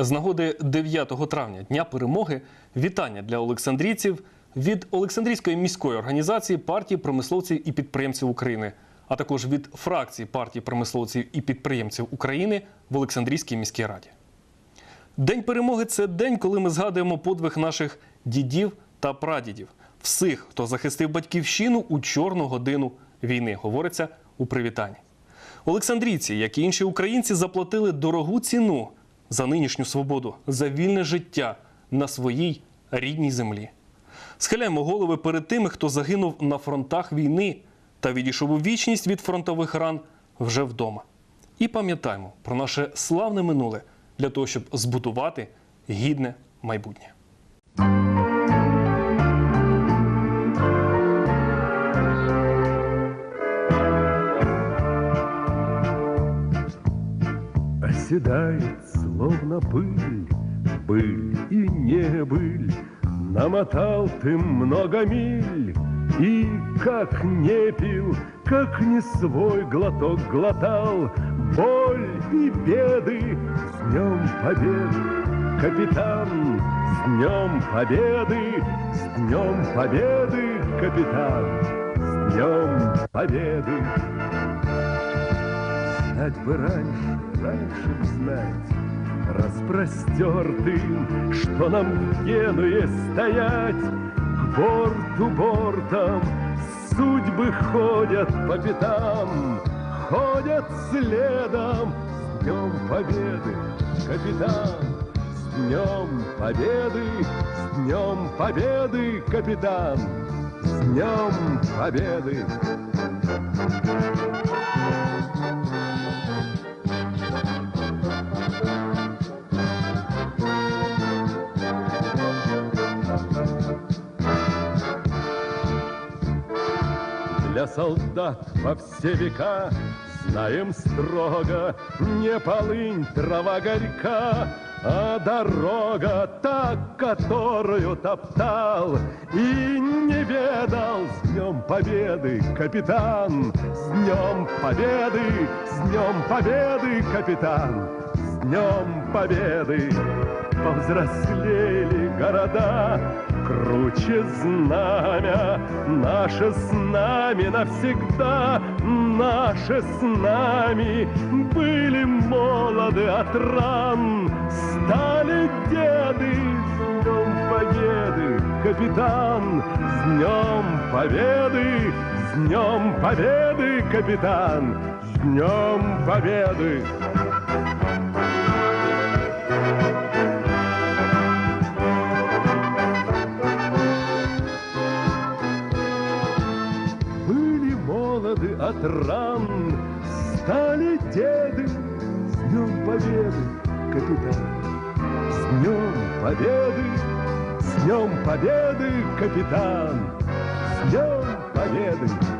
З нагоди 9 травня Дня перемоги вітання для олександрійців від Олександрійської міської організації партії промисловців і підприємців України, а також від фракції партії промисловців і підприємців України в Олександрійській міській раді. День перемоги це день, коли ми згадуємо подвиг наших дідів та прадідів, всіх, хто захистив батьківщину у чорну годину війни, говориться у привітанні. Олександрійці, як і інші українці, заплатили дорогу ціну за нинішню свободу, за вільне життя на своїй рідній землі. Схиляємо голови перед тими, хто загинув на фронтах війни та відійшов у вічність від фронтових ран вже вдома. І пам'ятаємо про наше славне минуле для того, щоб збудувати гідне майбутнє. Оседает, словно пыль, быль и не быль. Намотал ты много миль, и как не пил, как не свой глоток глотал, боль и беды с днем победы, капитан, с днем победы, с днем победы, капитан, с днем победы. Знать бы раньше, раньше б знать, Распростертым, что нам в Генуе стоять, К борту бортом судьбы ходят по пятам, Ходят следом с Днем Победы, капитан, С Днем Победы, с Днем Победы, капитан, С Днем Победы. Для солдат во все века. Знаем строго Не полынь, трава горька А дорога та, которую топтал И не ведал. С Днем Победы, капитан! С Днем Победы, с Днем Победы, капитан! С Днем Победы! Повзрослели города Круче знамя Наше с нами навсегда Наше с нами. Были молоды от ран Стали деды С Днем Победы, капитан. С Днем Победы С Днем Победы, капитан. С Днем Победы от ран, стали деды. С Днем Победы, капитан! С Днем Победы, с Днем Победы, капитан! С Днем Победы!